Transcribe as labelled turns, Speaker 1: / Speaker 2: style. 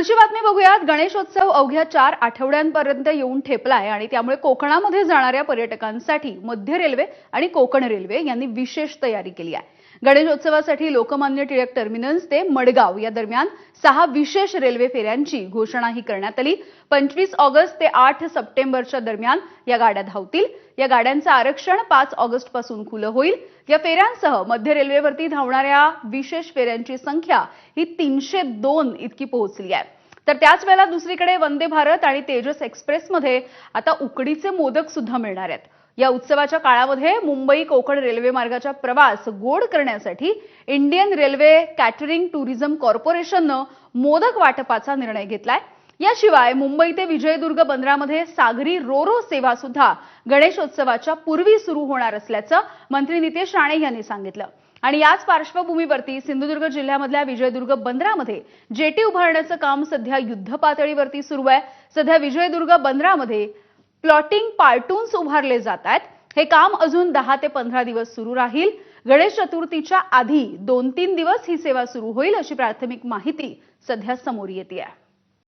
Speaker 1: पुढची बातमी बघूयात. गणेशोत्सव अवघ्या चार आठवड्यांपर्यंत येऊन ठेपलाय आणि त्यामुळे कोकणामध्ये जाणाऱ्या पर्यटकांसाठी मध्य रेल्वे आणि कोकण रेल्वे यांनी विशेष तयारी केली आहे. गणेशोत्सवासाठी लोकमान्य टिळक टर्मिनस ते मडगाव या दरम्यान सहा विशेष रेल्वे फेऱ्यांची घोषणाही करण्यात आली. पंचवीस ऑगस्ट ते आठ सप्टेंबरच्या दरम्यान या गाड्या धावतील. या गाड्यांचं आरक्षण पाच ऑगस्टपासून खुलं होईल. या फेऱ्यांसह मध्य रेल्वेवरती धावणाऱ्या विशेष फेऱ्यांची संख्या ही तीनशे दोन इतकी पोहोचली आहे. तर त्याच वेळेला दुसरीकडे वंदे भारत आणि तेजस एक्सप्रेसमध्ये आता उकडीचे मोदक सुद्धा मिळणार आहेत. या उत्सवाच्या काळामध्ये मुंबई कोकण रेल्वे मार्गाचा प्रवास गोड करण्यासाठी इंडियन रेल्वे कॅटरिंग टुरिझम कॉर्पोरेशननं मोदक वाटपाचा निर्णय घेतलाय. याशिवाय मुंबई ते विजयदुर्ग बंदरामध्ये सागरी रोरो सेवा सुद्धा गणेशोत्सवाच्या पूर्वी सुरू होणार असल्याचं मंत्री नितेश राणे यांनी सांगितलं. आणि याच पार्श्वभूमीवरती सिंधुदुर्ग जिल्ह्यामधल्या विजयदुर्ग बंदरामध्ये जेटी उभारण्याचं काम सध्या युद्ध पातळीवरती सुरू आहे. सध्या विजयदुर्ग बंदरामध्ये प्लॉटिंग पार्टून्स उभारले जात आहेत. हे काम अजून दहा ते पंधरा दिवस सुरू राहील. गणेश चतुर्थीच्या आधी दोन तीन दिवस ही सेवा सुरू होईल अशी प्राथमिक माहिती सध्या समोर येते आहे